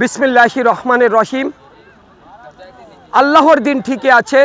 বিসমিল্লাহি রহমানের রহিম। আল্লাহর দিন ঠিকই আছে,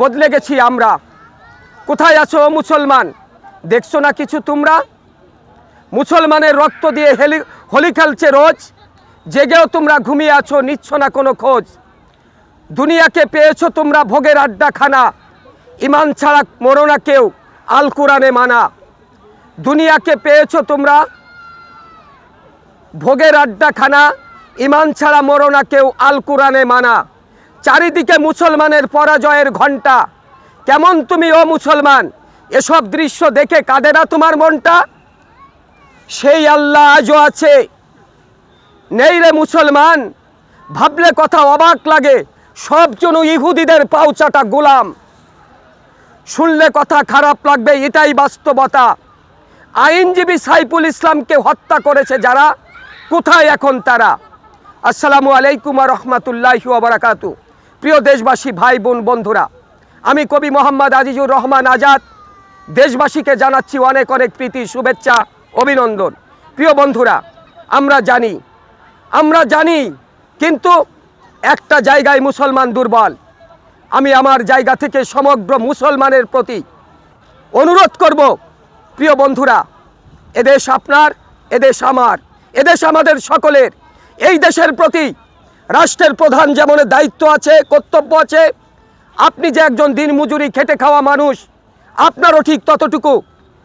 বদলে গেছি আমরা। কোথায় আছো মুসলমান? দেখছ না কিছু তোমরা? মুসলমানের রক্ত দিয়ে হেলি হোলি খেলছে রোজ, জেগেও তোমরা ঘুমিয়ে আছো, নিচ্ছ না কোনো খোঁজ। দুনিয়াকে পেয়েছ তোমরা ভোগের আড্ডাখানা। ইমান ছাড়া মরো না কেউ, আল কোরআনে মানা। দুনিয়াকে পেয়েছ তোমরা ভোগের আড্ডাখানা ইমান ছাড়া মরো না কেউ, আল কোরআনে মানা। চারিদিকে মুসলমানের পরাজয়ের ঘণ্টা। কেমন তুমি ও মুসলমান? এসব দৃশ্য দেখে কাঁদে না তোমার মনটা? সেই আল্লাহ আজও আছে। নেই রে মুসলমান। ভাবলে কথা অবাক লাগে। সব জন ইহুদিদের পাউচাটা গোলাম। শুনলে কথা খারাপ লাগবে, এটাই বাস্তবতা। আইনজীবী সাইফুল ইসলামকে হত্যা করেছে যারা? কোথায় এখন তারা? আসসালামু আলাইকুম রহমতুল্লাহি ওবরাকাতু প্রিয় দেশবাসী, ভাই, বোন, বন্ধুরা, আমি কবি মোহাম্মদ আজিজুর রহমান আজাদ। দেশবাসীকে জানাচ্ছি অনেক অনেক প্রীতি, শুভেচ্ছা, অভিনন্দন। প্রিয় বন্ধুরা, আমরা জানি আমরা জানি, কিন্তু একটা জায়গায় মুসলমান দুর্বল। আমি আমার জায়গা থেকে সমগ্র মুসলমানের প্রতি অনুরোধ করব, প্রিয় বন্ধুরা এদেশ আপনার এদেশ আমার এদেশ আমাদের সকলের। এই দেশের প্রতি রাষ্ট্রের প্রধান যেমন দায়িত্ব আছে, কর্তব্য আছে, আপনি যে একজন দিনমজুরি খেটে খাওয়া মানুষ, আপনারও ঠিক ততটুকু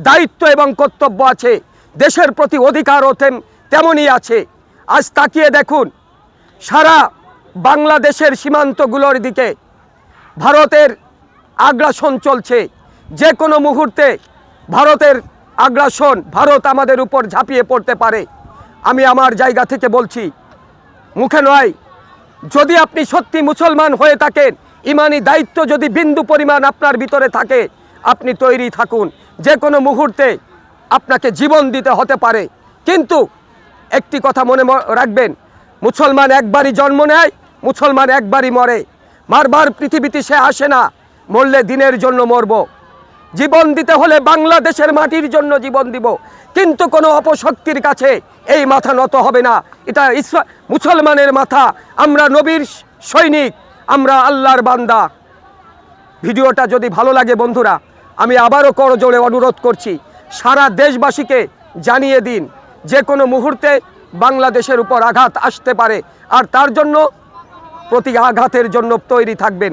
দায়িত্ব এবং কর্তব্য আছে। দেশের প্রতি অধিকারও তেম- তেমনই আছে। আজ তাকিয়ে দেখুন, সারা বাংলাদেশের সীমান্তগুলোর দিকে ভারতের আগ্রাসন চলছে। যে কোনো মুহূর্তে ভারতের আগ্রাসন ভারত আমাদের উপর ঝাঁপিয়ে পড়তে পারে। আমি আমার জায়গা থেকে বলছি, মুখে নয়, যদি আপনি সত্যি মুসলমান হয়ে থাকেন, ইমানি দায়িত্ব যদি বিন্দু পরিমাণ আপনার ভিতরে থাকে, আপনি তৈরি থাকুন। যে কোনো মুহূর্তে আপনাকে জীবন দিতে হতে পারে। কিন্তু একটি কথা মনে রাখবেন, মুসলমান একবারই জন্ম নেয়, মুসলমান একবারই মরে। বারবার পৃথিবীতে সে আসে না, মরলে দিনের জন্য মরব। জীবন দিতে হলে বাংলাদেশের মাটির জন্য জীবন দিব। কিন্তু কোনো অপশক্তির কাছে এই মাথা নত হবে না। এটা মুসলমানের মাথা। আমরা নবীর সৈনিক। আমরা আল্লাহর বান্দা। ভিডিওটা যদি ভালো লাগে বন্ধুরা, আমি আবারও করজোড়ে অনুরোধ করছি, সারা দেশবাসীকে জানিয়ে দিন, যে কোনো মুহূর্তে বাংলাদেশের উপর আঘাত আসতে পারে, আর তার জন্য প্রতি আঘাতের জন্য তৈরি থাকবেন।